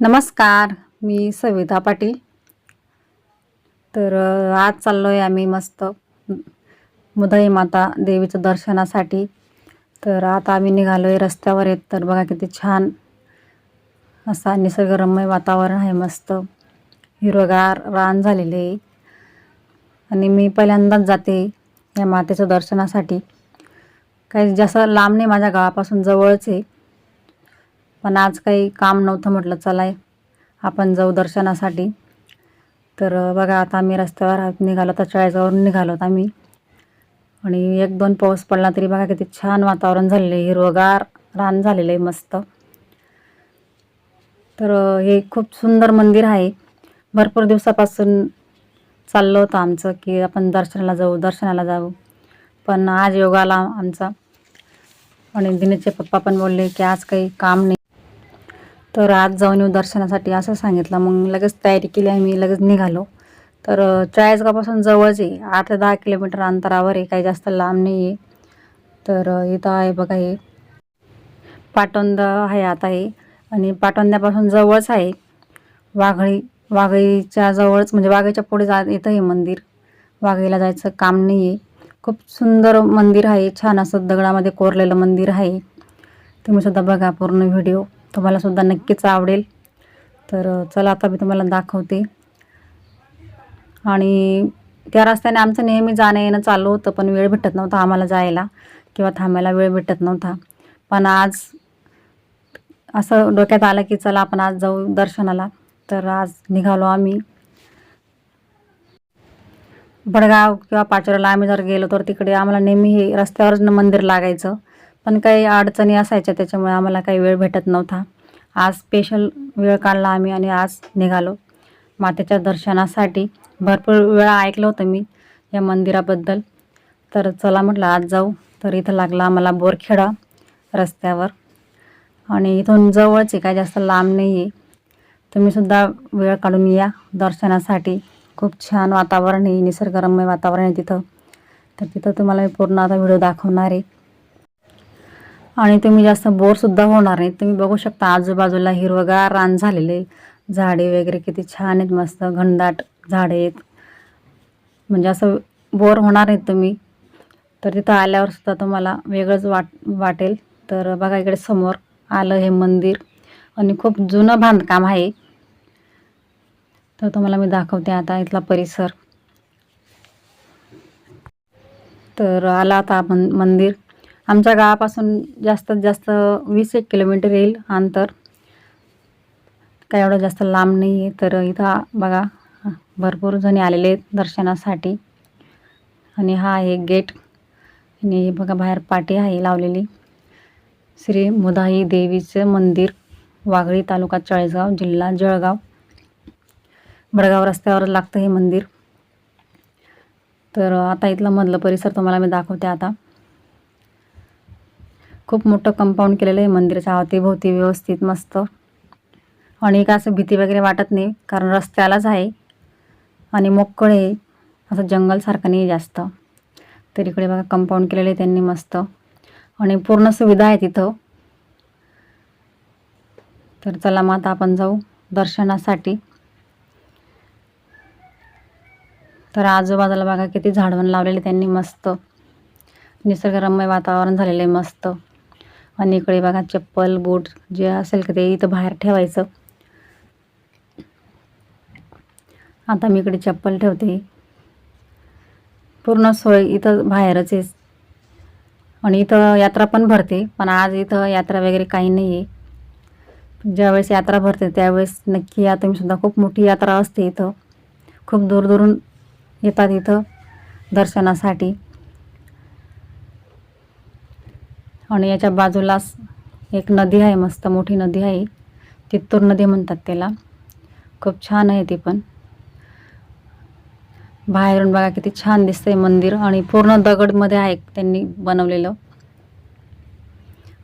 नमस्कार मी सविता पाटील. तर आज चाललो आहे आम्ही मस्त मुदई माता देवीचं दर्शनासाठी. तर आता आम्ही निघालो आहे रस्त्यावर येत तर बघा किती छान असा निसर्गरम्य वातावरण आहे मस्त. हिरवगार रान झालेले आहे. आणि मी पहिल्यांदाच जाते या मातेचं दर्शनासाठी. काही जास्त लांब नाही माझ्या गावापासून जवळच आहे. पण आज काही काम नव्हतं म्हटलं चला आपण जाऊ दर्शनासाठी. तर बघा आता आम्ही रस्त्यावर निघालो तर चाळीसगावरून निघालो आहोत आम्ही. आणि एक दोन पाऊस पडला तरी बघा किती छान वातावरण झालेलं आहे. हिरवगार रान झालेलं आहे मस्त. तर हे खूप सुंदर मंदिर आहे. भरपूर दिवसापासून चाललं होतं आमचं की आपण दर्शनाला जाऊ दर्शनाला जाऊ. पण आज योगाला आमचा. आणि दिनेशचे पप्पा पण बोलले की आज काही काम नाही. तर आज जाऊन येऊ दर्शनासाठी असं सांगितलं. मग लगेच तयारी केली आम्ही लगेच निघालो. तर चाळीसगावपासून जवळच आहे. आठ ते दहा किलोमीटर अंतरावर आहे. काही जास्त लांब नाही आहे. तर इथं आहे बघा हे. पाटोंद आहे आता हे. आणि पाटोंद्यापासून जवळच आहे. वाघळी वाघळीच्या जवळच म्हणजे वाघळीच्या पुढे जा येतं हे मंदिर. वाघळीला जायचं काम नाही आहे. खूप सुंदर मंदिर आहे. छान असं दगडामध्ये कोरलेलं मंदिर आहे. तुम्ही सुद्धा बघा पूर्ण व्हिडिओ. तुम्हालासुद्धा नक्कीच आवडेल. तर चला आता मी तुम्हाला दाखवते. आणि त्या रस्त्याने आमचं नेहमी जाणं येणं चालू होतं पण वेळ भेटत नव्हता आम्हाला जायला किंवा थांबायला वेळ भेटत नव्हता. पण आज असं डोक्यात आलं की चला आपण आज जाऊ दर्शनाला. तर आज निघालो आम्ही. बडगाव किंवा पाचोऱ्याला आम्ही जर गेलो तर तिकडे आम्हाला नेहमी हे रस्त्यावरच मंदिर लागायचं. पण काही अडचणी असायच्या त्याच्यामुळे आम्हाला काही वेळ भेटत नव्हता. आज स्पेशल वेळ काढला आम्ही आणि आज निघालो. मातेच्या दर्शनासाठी भरपूर वेळा ऐकलं होतं मी या मंदिराबद्दल. तर चला म्हटलं आज जाऊ. तर इथं लागला आम्हाला बोरखेडा रस्त्यावर. आणि इथून जवळच आहे काय जास्त लांब नाही आहे तुम्हीसुद्धा वेळ काढून या दर्शनासाठी. खूप छान वातावरण आहे निसर्गरम्य वातावरण आहे तिथं. तर तिथं तुम्हाला मी पूर्ण आता व्हिडिओ दाखवणार आहे. आणि तुम्ही जास्त बोरसुद्धा होणार नाही. तुम्ही बघू शकता आजूबाजूला हिरवगार रान झालेले झाडे वगैरे किती छान आहेत मस्त घनदाट झाडे आहेत. म्हणजे असं बोर होणार आहेत तुम्ही. तर तिथं आल्यावर सुद्धा तुम्हाला वेगळंच वाट वाटेल. तर बघा इकडे समोर आलं हे मंदिर. आणि खूप जुनं बांधकाम आहे. तर तुम्हाला मी दाखवते आता इथला परिसर. तर आला आता आपण मंदिर. आमच्या गावापासून जास्तीत जास्त वीस एक किलोमीटर येईल अंतर. काय एवढं जास्त लांब नाही आहे तर इथं बघा भरपूर जणी आलेले आहेत दर्शनासाठी. आणि हा आहे गेट. आणि बघा बाहेर पाटी आहे लावलेली. श्री मुदाई देवीचं मंदिर वाघळी तालुका चाळीसगाव जिल्हा जळगाव. बडगाव रस्त्यावर लागतं हे मंदिर. तर आता इथलं मधलं परिसर तुम्हाला मी दाखवते आता. खूप मोठं कंपाऊंड केलेलं आहे मंदिराच्या अवतीभोवती व्यवस्थित मस्त. आणि एक असं भीती वगैरे वाटत नाही कारण रस्त्यालाच आहे. आणि मोकळं आहे. असं जंगलसारखं नाही जास्त. तर इकडे बघा कंपाऊंड केलेलं आहे त्यांनी मस्त. आणि पूर्ण सुविधा आहे तिथं. तर चला मग आता आपण जाऊ दर्शनासाठी. तर आजूबाजूला बघा किती झाडवण लावलेले त्यांनी मस्त. निसर्गरम्य वातावरण झालेलं आहे मस्त. आणि इकडे बघा चप्पल बूट जे असेल का ते इथं बाहेर ठेवायचं. आता मी इकडे चप्पल ठेवते. पूर्ण सोय इथं बाहेरच आहे. आणि इथं यात्रा पण भरते पण आज इथं यात्रा वगैरे काही नाही आहे ज्यावेळेस यात्रा भरते त्यावेळेस नक्की या तुम्हीसुद्धा खूप मोठी यात्रा असते इथं. खूप दूरदूरून येतात इथं दर्शनासाठी. आणि याच्या बाजूलाच एक नदी आहे मस्त मोठी नदी आहे. तित्तूर नदी म्हणतात त्याला. खूप छान आहे ती पण. बाहेरून बघा किती छान दिसतंय मंदिर आणि पूर्ण दगडमध्ये आहे त्यांनी बनवलेलं.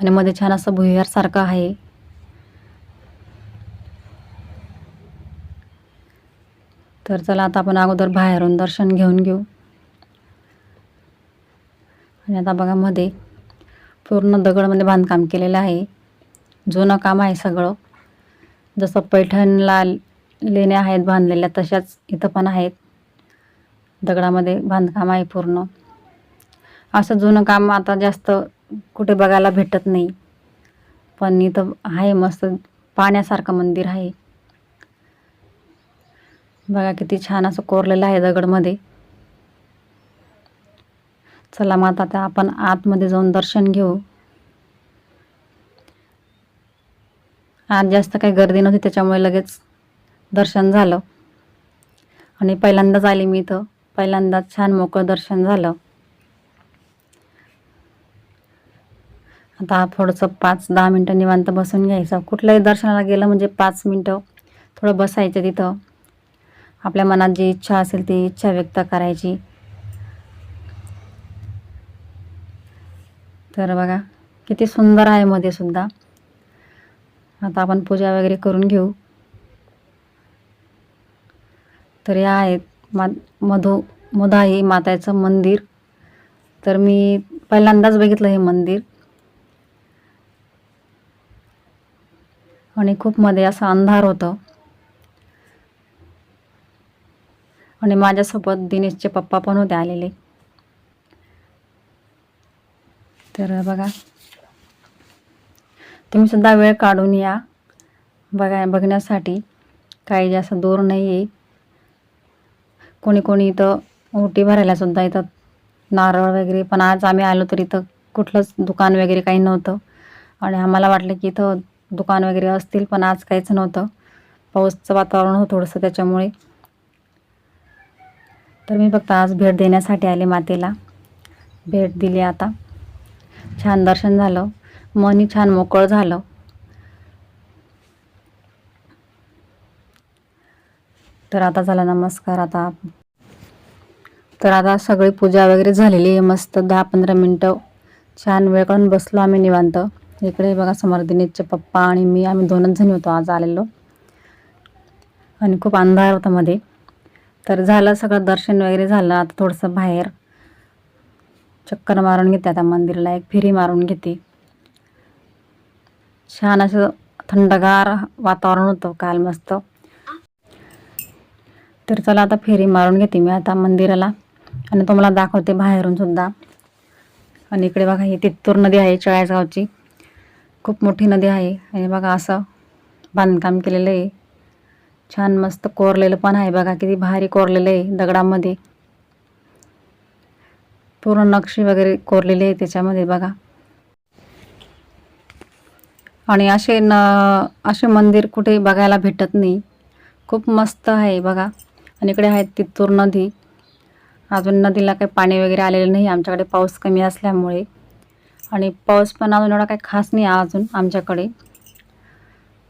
आणि मध्ये छान असं भुयारसारखं आहे. तर चला आता आपण अगोदर बाहेरून दर्शन घेऊन घेऊ. आणि आता बघा मध्ये पूर्ण दगडमध्ये बांधकाम केलेलं आहे. जुनं काम आहे सगळं. जसं पैठणला लेण्या आहेत बांधलेल्या तशाच इथं पण आहेत. दगडामध्ये बांधकाम आहे पूर्ण. असं जुनं काम आता जास्त कुठे बघायला भेटत नाही. पण इथं आहे मस्त पाण्यासारखं मंदिर आहे. बघा किती छान असं कोरलेलं आहे दगडमध्ये. चला मग आता आपण आतमध्ये जाऊन दर्शन घेऊ. आज जास्त काही गर्दी नव्हती त्याच्यामुळे लगेच दर्शन झालं. आणि पहिल्यांदाच आले मी इथं. पहिल्यांदाच छान मोकळं दर्शन झालं. आता थोडंसं पाच दहा मिनटं निवांत बसून घ्यायचं. कुठल्याही दर्शनाला गेलं म्हणजे पाच मिनटं थोडं बसायचं तिथं. आपल्या मनात जी इच्छा असेल ती इच्छा व्यक्त करायची. तर बघा किती सुंदर आहे मध्ये सुद्धा. आता आपण पूजा वगैरे करून घेऊ. तर या आहेत मा मधु मुधाई माताचं मंदिर. तर मी पहिल्यांदाच बघितलं हे मंदिर. आणि खूप मध्ये असं अंधार होतं. आणि माझ्यासोबत दिनेशचे पप्पा पण होते आलेले. तर बघा. तुम्ही सुद्धा वेळ काढून या. बघा बघण्यासाठी काही जास्त दूर नाही आहे कोणी कोणी इथं ओटी भरायला सुद्धा इथं नारळ वगैरे पण आज आम्ही आलो तर इथं कुठलंच दुकान वगैरे काही नव्हतं. आणि आम्हाला वाटलं की इथं दुकान वगैरे असतील पण आज काहीच नव्हतं. पाऊसचं वातावरण होतं थोडंसं त्याच्यामुळे. तर मी फक्त आज भेट देण्यासाठी आले मातेला. भेट दिली आता. छान दर्शन झालं. मनही छान मोकळं झालं. तर आता झाला नमस्कार आता तर आता सगळी पूजा वगैरे झालेली आहे मस्त दहा पंधरा मिनटं छान वेळ काढून बसलो आम्ही निवांत. इकडे बघा समोर दिनेशचे पप्पा आणि मी आम्ही दोनच जणी होतो आज आलेलो. आणि खूप अंधार होता मध्ये. तर झालं सगळं दर्शन वगैरे झालं आता थोडंसं बाहेर चक्कर मारून घेते आता मंदिराला एक फेरी मारून घेते. छान असं थंडगार वातावरण होतं काल मस्त. तर चला आता फेरी मारून घेते मी आता मंदिराला. आणि तुम्हाला दाखवते बाहेरून सुद्धा. आणि इकडे बघा ही तित्तूर नदी आहे चाळीसगावची. खूप मोठी नदी आहे. आणि बघा असं बांधकाम केलेलं आहे. छान मस्त कोरलेलं पण आहे. बघा किती भारी कोरलेलं आहे दगडामध्ये. पूर्ण नक्षी वगैरे कोरलेली आहे त्याच्यामध्ये बघा. आणि असे न असे मंदिर कुठे बघायला भेटत नाही. खूप मस्त आहे बघा. आणि इकडे आहे तित्तूर नदी. अजून नदीला काही पाणी वगैरे आलेलं नाही. आमच्याकडे पाऊस कमी असल्यामुळे. आणि पाऊस पण अजून एवढा काही खास नाही अजून आमच्याकडे.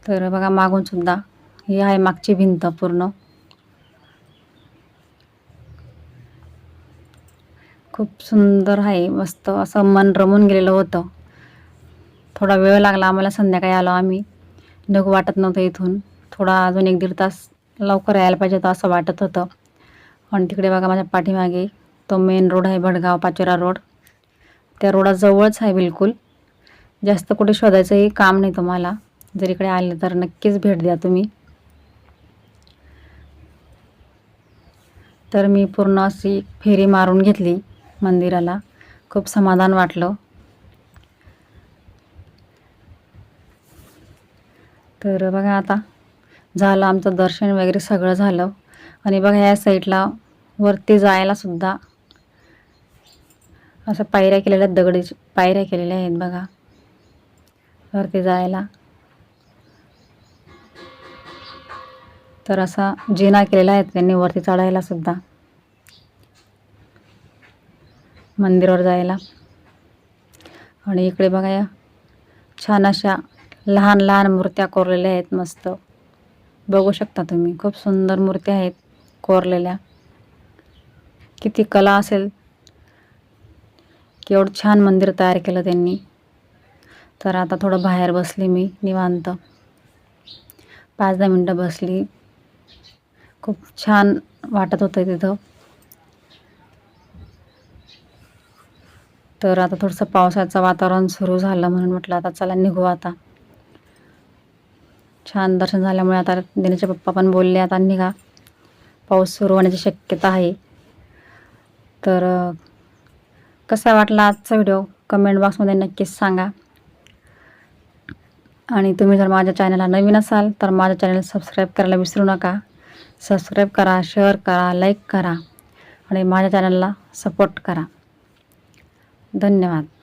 तर बघा मागूनसुद्धा ही आहे मागची भिंत पूर्ण. खूप सुंदर आहे मस्त असं मन रमून गेलेलं होतं. थोडा वेळ लागला आम्हाला संध्याकाळी आलो आम्ही. नको वाटत नव्हतं इथून. थोडा अजून एक दीड तास लवकर यायला पाहिजे होतं असं वाटत होतं. आणि तिकडे बघा माझ्या पाठीमागे तो मेन रोड आहे भडगाव पाचोरा रोड त्या रोडाजवळच आहे बिलकुल. जास्त कुठे शोधायचंही काम नाही तुम्हाला. जर इकडे आले तर नक्कीच भेट द्या तुम्ही. तर मी पूर्ण अशी फेरी मारून घेतली. मंदिराला. खूप समाधान वाटलं. तर बघा आता झालं आमचं दर्शन वगैरे सगळं झालं. आणि बघा या साईडला वरती जायला सुद्धा असं पायऱ्या केलेल्या दगडी पायऱ्या केलेल्या आहेत बघा. वरती जायला. तर असा जिना केलेला आहे त्यांनी वरती चढायला सुद्धा मंदिरावर जायला. आणि इकडे बघा या. छान अशा लहान लहान मूर्त्या कोरलेल्या आहेत मस्त. बघू शकता तुम्ही खूप सुंदर मूर्त्या आहेत कोरलेल्या. किती कला असेल. केवढं छान मंदिर तयार केलं त्यांनी. तर आता थोडं बाहेर बसली मी निवांत. पाच दहा मिनटं बसली. खूप छान वाटत होतं तिथं. तर आता थोडंसं पावसाचं वातावरण सुरू झालं म्हणून म्हटलं आता चला निघू आता. छान दर्शन झाल्यामुळे आता दिनेशचे पप्पा पण बोलले आता निघा. पाऊस सुरू होण्याची शक्यता आहे. तर कसा वाटला आजचा व्हिडिओ? कमेंट बॉक्समध्ये नक्कीच सांगा. आणि तुम्ही जर माझ्या चॅनलला नवीन असाल तर माझ्या चॅनल सबस्क्राईब करायला विसरू नका. सबस्क्राईब करा शेअर करा लाईक करा. आणि माझ्या चॅनलला सपोर्ट करा. धन्यवाद.